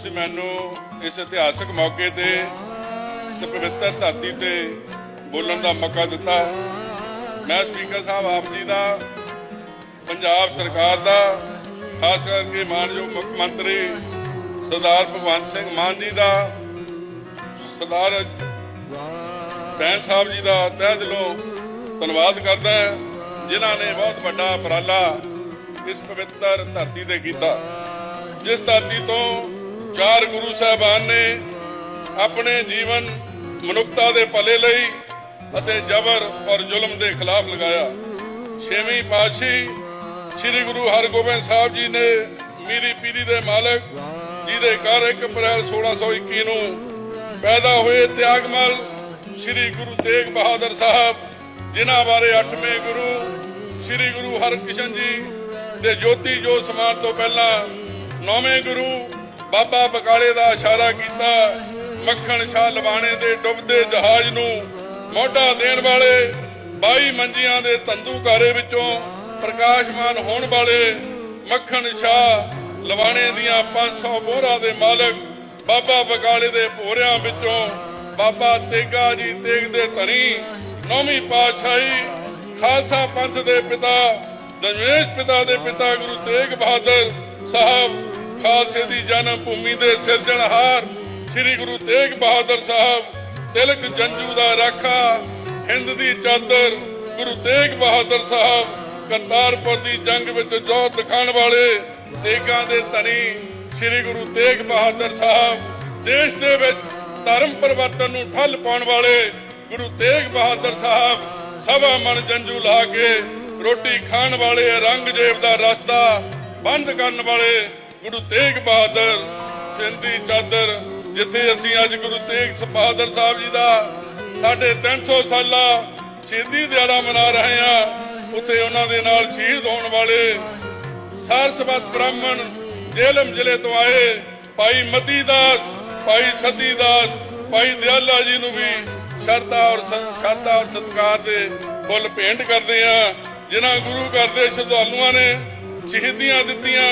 ਤੁਸੀਂ ਮੈਨੂੰ ਇਸ ਇਤਿਹਾਸਕ ਮੌਕੇ ਤੇ ਤੇ ਪਵਿੱਤਰ ਧਰਤੀ ਤੇ ਬੋਲਣ ਦਾ ਮੌਕਾ ਦਿੱਤਾ। ਮੈਂ ਸਪੀਕਰ ਸਾਹਿਬ ਆਪ ਜੀ ਦਾ ਪੰਜਾਬ ਸਰਕਾਰ ਦਾ ਖਾਸ ਕਰਕੇ ਮਾਨਯੋਗ ਮੁੱਖ ਮੰਤਰੀ ਸਰਦਾਰ ਭਗਵੰਤ ਸਿੰਘ ਮਾਨ ਜੀ ਦਾ ਸਰਦਾਰ ਭੈਣ ਸਾਹਿਬ ਜੀ ਦਾ ਤਹਿ ਦਿਲੋਂ ਧੰਨਵਾਦ ਕਰਦਾ ਹਾਂ, ਜਿਨ੍ਹਾਂ ਨੇ ਬਹੁਤ ਵੱਡਾ ਉਪਰਾਲਾ ਇਸ ਪਵਿੱਤਰ ਧਰਤੀ ਤੇ ਕੀਤਾ। ਜਿਸ ਧਰਤੀ ਤੋਂ ਚਾਰ ਗੁਰੂ ਸਾਹਿਬਾਨ ਨੇ ਆਪਣੇ ਜੀਵਨ ਮਨੁੱਖਤਾ ਦੇ ਭਲੇ ਲਈ ਅਤੇ ਜ਼ਬਰ ਔਰ ਜ਼ੁਲਮ ਦੇ ਖਿਲਾਫ ਲਗਾਇਆ। ਛੇਵੀਂ ਪਾਤਸ਼ਾਹੀ ਸ੍ਰੀ ਗੁਰੂ ਹਰਗੋਬਿੰਦ ਸਾਹਿਬ ਜੀ ਨੇ ਮੀਰੀ ਪੀਰੀ ਦੇ ਮਾਲਕ, ਜਿਹਦੇ ਘਰ 1 ਅਪ੍ਰੈਲ 1621 ਨੂੰ ਪੈਦਾ ਹੋਏ ਤਿਆਗਮਲ ਸ੍ਰੀ ਗੁਰੂ ਤੇਗ ਬਹਾਦਰ ਸਾਹਿਬ, ਜਿਨ੍ਹਾਂ ਬਾਰੇ 8ਵੇਂ ਗੁਰੂ ਸ੍ਰੀ ਗੁਰੂ ਹਰਕ੍ਰਿਸ਼ਨ ਜੀ ਦੇ ਜੋਤੀ ਜੋਤ ਸਮਾਨ ਤੋਂ ਪਹਿਲਾਂ ਨੌਵੇਂ ਗੁਰੂ ਬਾਬਾ ਬਕਾਲੇ ਦਾ ਇਸ਼ਾਰਾ ਕੀਤਾ। ਮੱਖਣ ਸ਼ਾਹ ਲਵਾਣੇ ਦੇ ਡੁੱਬਦੇ ਜਹਾਜ਼ ਨੂੰ ਮੋਢਾ ਦੇਣ ਵਾਲੇ 22 ਮੰਜੀਆਂ ਦੇ ਤੰਦੂਕਾਰੇ ਵਿੱਚੋਂ ਪ੍ਰਕਾਸ਼ਮਾਨ ਹੋਣ ਵਾਲੇ ਮੱਖਣ ਸ਼ਾਹ ਲਵਾਣੇ ਦੀਆਂ 500 ਮੋਹਰਾਂ ਦੇ ਮਾਲਕ ਬਾਬਾ ਬਕਾਲੇ ਦੇ ਭੋਰਿਆਂ ਵਿੱਚੋਂ ਬਾਬਾ ਤੇਗਾ ਜੀ ਤੇਗ ਦੇ ਧਨੀ, ਨੌਵੀਂ ਪਾਤਸ਼ਾਹੀ ਖਾਲਸਾ ਪੰਥ ਦੇ ਪਿਤਾ ਦਸ਼ਮੇਸ਼ ਪਿਤਾ ਦੇ ਪਿਤਾ ਗੁਰੂ ਤੇਗ ਬਹਾਦਰ ਸਾਹਿਬ ਖਾਲਸੇ ਦੀ ਜਨਮ ਭੂਮੀ ਦੇ ਸਿਰਜਣਹਾਰ ਸ੍ਰੀ ਗੁਰੂ ਤੇਗ ਬਹਾਦਰ ਸਾਹਿਬ, ਤਿਲਕ ਜੰਜੂ ਦਾ ਰਾਖਾ, ਹਿੰਦ ਦੀ ਚਾਦਰ, ਗੁਰੂ ਤੇਗ ਬਹਾਦਰ ਸਾਹਿਬ, ਕਰਤਾਰਪੁਰ ਦੀ ਜੰਗ ਵਿੱਚ ਜੋਤ ਦਿਖਾਉਣ ਵਾਲੇ ਤੇਗਾਂ ਦੇ ਧਨੀ, ਸ੍ਰੀ ਗੁਰੂ ਤੇਗ ਬਹਾਦਰ ਸਾਹਿਬ, ਦੇਸ਼ ਦੇ ਵਿੱਚ ਧਰਮ ਪਰਿਵਰਤਨ ਨੂੰ ਠੱਲ ਪਾਉਣ ਵਾਲੇ ਗੁਰੂ ਤੇਗ ਬਹਾਦਰ ਸਾਹਿਬ, ਸਭਾ ਮਨ ਜੰਜੂ ਲਾ ਕੇ ਰੋਟੀ ਖਾਣ ਵਾਲੇ ਰੰਗਜੇਬ ਦਾ ਰਸਤਾ ਬੰਦ ਕਰਨ ਵਾਲੇ ਗੁਰੂ ਤੇਗ ਬਹਾਦਰ ਸਿੰਧੀ ਚਾਦਰ, ਜਿੱਥੇ ਅਸੀਂ ਅੱਜ ਗੁਰੂ ਤੇਗ ਬਹਾਦਰ ਸਾਹਿਬ ਜੀ ਦਾ ਸਾਡੇ 300 ਸਾਲਾ ਸ਼ਹੀਦੀ ਦਿਹਾੜਾ ਮਨਾ ਰਹੇ ਹਾਂ। ਉੱਥੇ ਉਹਨਾਂ ਦੇ ਨਾਲ ਸ਼ਹੀਦ ਹੋਣ ਵਾਲੇ ਸਾਰਸਵਤ ਬ੍ਰਾਹਮਣ ਜੇਲਮ ਜ਼ਿਲ੍ਹੇ ਤੋਂ ਆਏ ਭਾਈ ਮਤੀ ਦਾਸ, ਭਾਈ ਸਤੀ ਦਾਸ, ਭਾਈ ਦਿਆਲਾ ਜੀ ਨੂੰ ਵੀ ਸ਼ਰਧਾ ਔਰ ਸ਼ਰਧਾ ਔਰ ਸਤਿਕਾਰ ਦੇ ਫੁੱਲ ਭੇਂਟ ਕਰਦੇ ਆ ਜਿਨ੍ਹਾਂ ਗੁਰੂ ਘਰ ਦੇ ਸ਼ਰਧਾਲੂਆਂ ਨੇ ਸ਼ਹੀਦੀਆਂ ਦਿੱਤੀਆਂ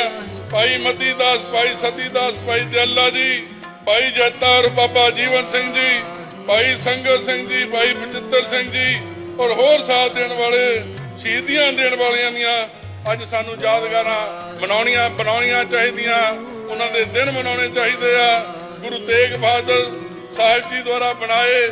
ਭਾਈ ਮਤੀ ਦਾਸ, ਭਾਈ ਸਤੀ ਦਾਸ, ਭਾਈ ਦਿਆਲਾ ਜੀ, ਭਾਈ ਜੈਤਾਰ ਬਾਬਾ ਜੀਵਨ ਸਿੰਘ ਜੀ, ਭਾਈ ਸੰਗਤ ਸਿੰਘ ਜੀ, ਭਾਈ ਬਚਿੱਤਰ ਸਿੰਘ ਜੀ ਔਰ ਹੋਰ ਸਾਥ ਦੇਣ ਵਾਲੇ, ਸ਼ਹੀਦੀਆਂ ਦੇਣ ਵਾਲਿਆਂ ਦੀਆਂ ਅੱਜ ਸਾਨੂੰ ਯਾਦਗਾਰਾਂ ਮਨਾਉਣੀਆਂ, ਬਣਾਉਣੀਆਂ ਚਾਹੀਦੀਆਂ। ਉਹਨਾਂ ਦੇ ਦਿਨ ਮਨਾਉਣੇ ਚਾਹੀਦੇ ਆ। ਗੁਰੂ ਤੇਗ ਬਹਾਦਰ ਸਾਹਿਬ ਜੀ ਦੁਆਰਾ ਬਣਾਏ,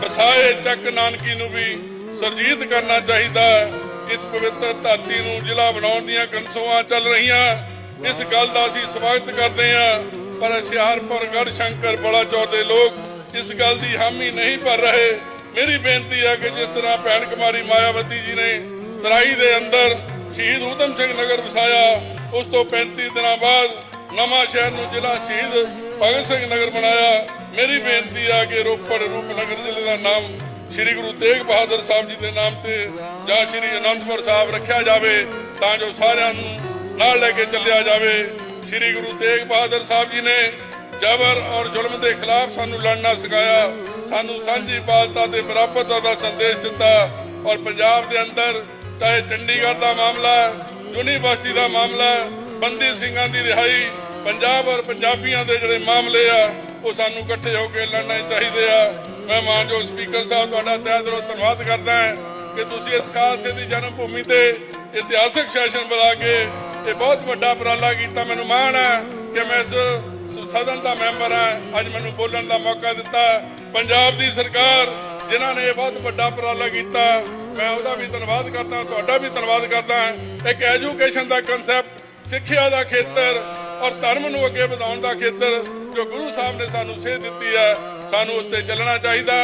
ਵਸਾਏ ਚੱਕ ਨਾਨਕੀ ਨੂੰ ਵੀ ਸਰਜੀਤ ਕਰਨਾ ਚਾਹੀਦਾ। ਹੈ। ਇਸ ਪਵਿੱਤਰ ਧਰਤੀ ਨੂੰ ਜ਼ਿਲ੍ਹਾ ਬਣਾਉਣ ਦੀਆਂ ਕਨਸੋਆਂ ਚੱਲ ਰਹੀਆਂ। ਇਸ ਗੱਲ ਦਾ ਅਸੀਂ ਸਵਾਗਤ ਕਰਦੇ ਹਾਂ, ਪਰ ਹੁਸ਼ਿਆਰਪੁਰ ਗੜ ਸ਼ੰਕਰ ਬਲਾਚੌਰ ਦੇ ਲੋਕ ਇਸ ਗੱਲ ਦੀ ਹਾਮੀ ਨਹੀਂ ਭਰ ਰਹੇ। ਮੇਰੀ ਬੇਨਤੀ ਹੈ ਕਿ ਜਿਸ ਤਰ੍ਹਾਂ ਭੈਣ ਕੁਮਾਰੀ ਮਾਇਆਵਤੀ ਜੀ ਨੇ ਸਰਾਈ ਦੇ ਅੰਦਰ ਸ਼ਹੀਦ ਊਧਮ ਸਿੰਘ ਨਗਰ ਵਸਾਇਆ, ਉਸ ਤੋਂ 35 ਦਿਨਾਂ ਬਾਅਦ ਨਵਾਂ ਸ਼ਹਿਰ ਨੂੰ ਜ਼ਿਲ੍ਹਾ ਸ਼ਹੀਦ ਭਗਤ ਸਿੰਘ ਨਗਰ ਬਣਾਇਆ। ਮੇਰੀ ਬੇਨਤੀ ਹੈ ਕਿ ਰੋਪੜ ਰੂਪਨਗਰ ਜ਼ਿਲ੍ਹੇ ਦਾ ਨਾਮ ਸ੍ਰੀ ਗੁਰੂ ਤੇਗ ਬਹਾਦਰ ਸਾਹਿਬ ਜੀ ਦੇ ਨਾਮ ਤੇ ਜਾਂ ਸ੍ਰੀ ਅਨੰਦਪੁਰ ਸਾਹਿਬ ਰੱਖਿਆ ਜਾਵੇ, ਤਾਂ ਜੋ ਸਾਰਿਆਂ ਨੂੰ ਨਾਲ ਲੈ ਕੇ ਚੱਲਿਆ ਜਾਵੇ। ਸ੍ਰੀ ਗੁਰੂ ਤੇਗ ਬਹਾਦਰ ਸਾਹਿਬ ਜੀ ਨੇ ਜ਼ਬਰ ਔਰ ਜ਼ੁਲਮ ਦੇ ਖਿਲਾਫ ਸਾਨੂੰ ਲੜਨਾ ਸਿਖਾਇਆ। ਸਾਨੂੰ ਸਾਂਝੀ ਬਾਲਤਾ ਤੇ ਬਰਾਬਰਤਾ ਦਾ ਸੰਦੇਸ਼ ਦਿੱਤਾ। ਔਰ ਪੰਜਾਬ ਦੇ ਅੰਦਰ ਚਾਹੇ ਚੰਡੀਗੜ੍ਹ ਦਾ ਮਾਮਲਾ ਯੂਨੀਵਰਸਿਟੀ ਦਾ ਮਾਮਲਾ ਬੰਦੀ ਸਿੰਘਾਂ ਦੀ ਰਿਹਾਈ, ਪੰਜਾਬ ਔਰ ਪੰਜਾਬੀਆਂ ਦੇ ਜਿਹੜੇ ਮਾਮਲੇ ਆ, ਉਹ ਸਾਨੂੰ ਇਕੱਠੇ ਹੋ ਕੇ ਲੜਨਾ ਚਾਹੀਦੇ ਆ। ਮੈਂ ਮਾਨਯੋਗ ਸਪੀਕਰ ਸਾਹਿਬ, ਤੁਹਾਡਾ ਤਹਿ ਦਿਲੋਂ ਧੰਨਵਾਦ ਕਰਦਾ ਹਾਂ ਕਿ ਤੁਸੀਂ ਇਸ ਖਾਲਸੇ ਦੀ ਜਨਮ ਭੂਮੀ ਤੇ ਇਤਿਹਾਸਕ ਸੈਸ਼ਨ ਬੁਲਾ ਕੇ ਇਹ ਬਹੁਤ ਵੱਡਾ ਉਪਰਾਲਾ ਕੀਤਾ। ਮੈਨੂੰ ਮਾਣ ਹੈ ਕਿ ਮੈਂ ਇਸ ਸਦਨ ਦਾ ਮੈਂਬਰ ਹਾਂ। ਅੱਜ ਮੈਨੂੰ ਬੋਲਣ ਦਾ ਮੌਕਾ ਦਿੱਤਾ। ਪੰਜਾਬ ਦੀ ਸਰਕਾਰ, ਜਿਨ੍ਹਾਂ ਨੇ ਇਹ ਬਹੁਤ ਵੱਡਾ ਉਪਰਾਲਾ ਕੀਤਾ, ਮੈਂ ਉਹਦਾ ਵੀ ਧੰਨਵਾਦ ਕਰਦਾ, ਤੁਹਾਡਾ ਵੀ ਧੰਨਵਾਦ ਕਰਦਾ। ਇੱਕ ਐਜੂਕੇਸ਼ਨ ਦਾ ਕਨਸੈਪਟ ਸਿੱਖਿਆ ਦਾ ਖੇਤਰ ਔਰ ਧਰਮ ਨੂੰ ਅੱਗੇ ਵਧਾਉਣ ਦਾ ਖੇਤਰ ਜੋ ਗੁਰੂ ਸਾਹਿਬ ਨੇ ਸਾਨੂੰ ਸੇਧ ਦਿੱਤੀ ਹੈ, ਸਾਨੂੰ ਉਸ ਤੇ ਚੱਲਣਾ ਚਾਹੀਦਾ।